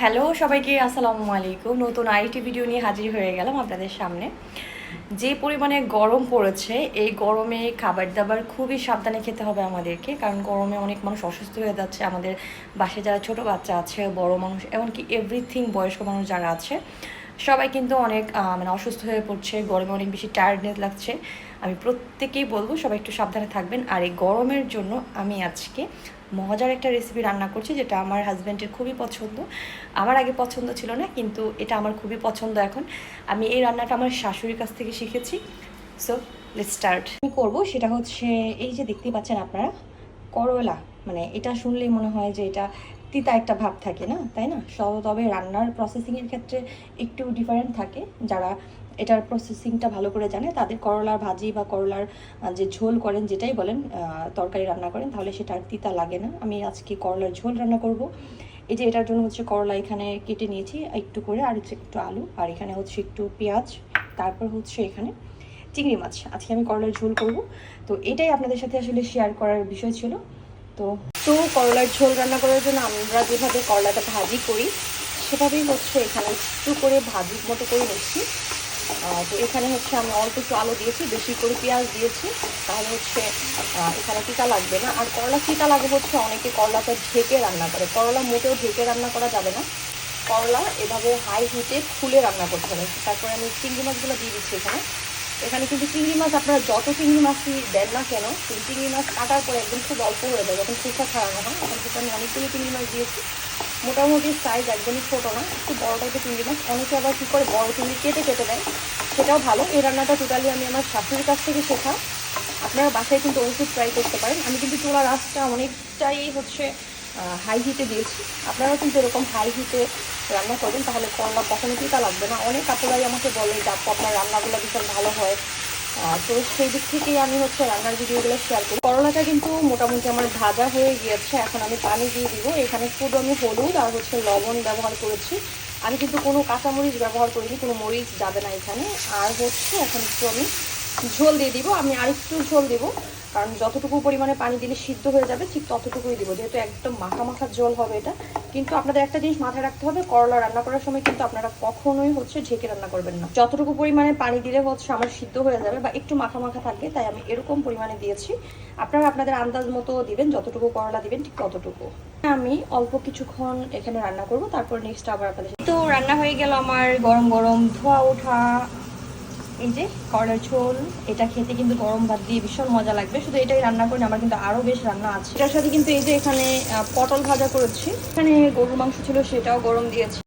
Hello সবাইকে, আসসালামু আলাইকুম। নতুন আইটি ভিডিও নিয়ে হাজির হয়ে গেলাম আপনাদের সামনে। যে পরিমাণে গরম পড়েছে, এই গরমে খাবার দাবার খুবই সাবধানে খেতে হবে আমাদেরকে, কারণ গরমে অনেক মানুষ অসুস্থ হয়ে যাচ্ছে। আমাদের বাসায় যারা ছোট বাচ্চা আছে, বড় মানুষ, এমনকি এভরিথিং বয়স্ক মানুষ যারা আছে, সবাই কিন্তু অনেক মানে অসুস্থ হয়ে পড়ছে। গরমে অনেক বেশি টায়ার্ডনেস লাগছে। আমি প্রত্যেকেই বলব, সবাই একটু সাবধানে থাকবেন। আর এই গরমের জন্য আমি আজকে মজার একটা রেসিপি রান্না করছি, যেটা আমার হাজব্যান্ডের খুবই পছন্দ। আমার আগে পছন্দ ছিল না, কিন্তু এটা আমার খুবই পছন্দ এখন। আমি এই রান্নাটা আমার শাশুড়ির কাছ থেকে শিখেছি। সো লেট স্টার্ট আমি করব সেটা হচ্ছে, এই যে দেখতেই পাচ্ছেন আপনারা, করলা। মানে এটা শুনলেই মনে হয় যে এটা তিতা একটা ভাব থাকে না, তাই না? সব তবে রান্নার প্রসেসিংয়ের ক্ষেত্রে একটু ডিফারেন্ট থাকে। যারা এটার প্রসেসিংটা ভালো করে জানে। তাদের করলার ভাজি বা করলার যে ঝোল করেন, যেটাই বলেন তরকারি রান্না করেন, তাহলে সেটা আর তিতা লাগে না। আমি আজকে করলার ঝোল রান্না করব। এই যে এটার জন্য হচ্ছে করলা এখানে কেটে নিয়েছি, একটু করে, আর হচ্ছে একটু আলু, আর এখানে হচ্ছে একটু পেঁয়াজ, তারপর হচ্ছে এখানে চিংড়ি মাছ। আজকে আমি করলার ঝোল করব। তো এটাই আপনাদের সাথে আসলে শেয়ার করার বিষয় ছিল। তো তো করলার ঝোল রান্না করার জন্য আমরা যেভাবে করলাটা ভাজি করি, সেভাবেই হচ্ছে এখানে একটু করে ভাজির মতো করে নিচ্ছি। তো এখানে হচ্ছে আমি অল্প একটু আলু দিয়েছি, বেশি করে পেঁয়াজ দিয়েছি। তাহলে হচ্ছে এখানে তিতা লাগবে না। আর করলা তিতা লাগে হচ্ছে অনেকে করলাটা ঢেকে রান্না করে। করলা মোটেও ঢেকে রান্না করা যাবে না। করলা এভাবে হাই হিটে খুলে রান্না করতে হবে। তারপরে আমি চিংড়ি মাছগুলো দিয়ে দিচ্ছি এখানে। এখানে কিন্তু চিংড়ি মাছ আপনারা যত চিংড়ি মাছই দেন না কেন, কিন্তু চিংড়ি মাছ কাটার পরে একদম খুব অল্প হয়ে যায়। যখন শুকা ছাড়ানো হয় এখন কিন্তু আমি অনেকগুলো চিংড়ি মাছ দিয়েছি। মোটামুটি সাইজ একদমই ছোটো না, একটু বড় টাইপের চিংড়ি মাছ। অনেকে আবার কী করে, বড় চিংড়ি কেটে কেটে দেয়। সেটাও ভালো। এই রান্নাটা টোটালি আমি আমার শাশুড়ির কাছ থেকে শেখা। আপনারা বাসায় কিন্তু ওষুধ ট্রাই করতে পারেন। আমি কিন্তু চুলার আঁচটা অনেকটাই হচ্ছে হাই হিটে দিয়েছি। আপনারাও কিন্তু এরকম হাই হিটে রান্না করবেন, তাহলে করলা কখনো তিতা লাগবে না। অনেক কাপড়াই আমাকে বলে যে, আপু, আপনার রান্নাগুলো ভীষণ ভালো হয়। তো সেই দিক থেকেই আমি হচ্ছে রান্নার ভিডিওগুলো শেয়ার করি। করলাটা কিন্তু মোটামুটি আমার ভাজা হয়ে গিয়েছে, এখন আমি পানি দিয়ে দিব। এখানে শুধু আমি হলুদ আর হচ্ছে লবণ ব্যবহার করেছি। আমি কিন্তু কোনো কাঁচামরিচ ব্যবহার করিনি, কোনো মরিচ যাবে না এখানে। আর হচ্ছে এখন একটু আমি ঝোল দিয়ে দিব, আমি আরেকটু ঝোল দেব। কারণ যতটুকু পরিমাণে পানি দিলে সিদ্ধ হয়ে যাবে, ঠিক ততটুকুই দিব, যেহেতু একদম মাখা মাখা ঝোল হবে এটা। কিন্তু আপনাদের একটা জিনিস মাথায় রাখতে হবে, করলা রান্না করার সময় কিন্তু আপনারা কখনোই হচ্ছে ঢেকে রান্না করবেন না। যতটুকু পরিমাণে পানি দিলে হচ্ছে আমার সিদ্ধ হয়ে যাবে বা একটু মাখা মাখা থাকবে তাই আমি এরকম পরিমাণে দিয়েছি। আপনারা আপনাদের আন্দাজ মতো দিবেন, যতটুকু করলা দিবেন, ঠিক ততটুকু। আমি অল্প কিছুক্ষণ এখানে রান্না করব, তারপর নেক্সট আবার আপনাদের তো রান্না হয়ে গেল আমার গরম গরম ধোয়া ওঠা। এই যে করলার ঝোল, এটা খেতে কিন্তু গরম ভাত দিয়ে ভীষণ মজা লাগবে। শুধু এটাই রান্না করি আমার কিন্তু আরও বেশ রান্না আছে। এটার সাথে কিন্তু এই যে এখানে পটল ভাজা করেছি। এখানে গরুর মাংস ছিল, সেটাও গরম দিয়েছি।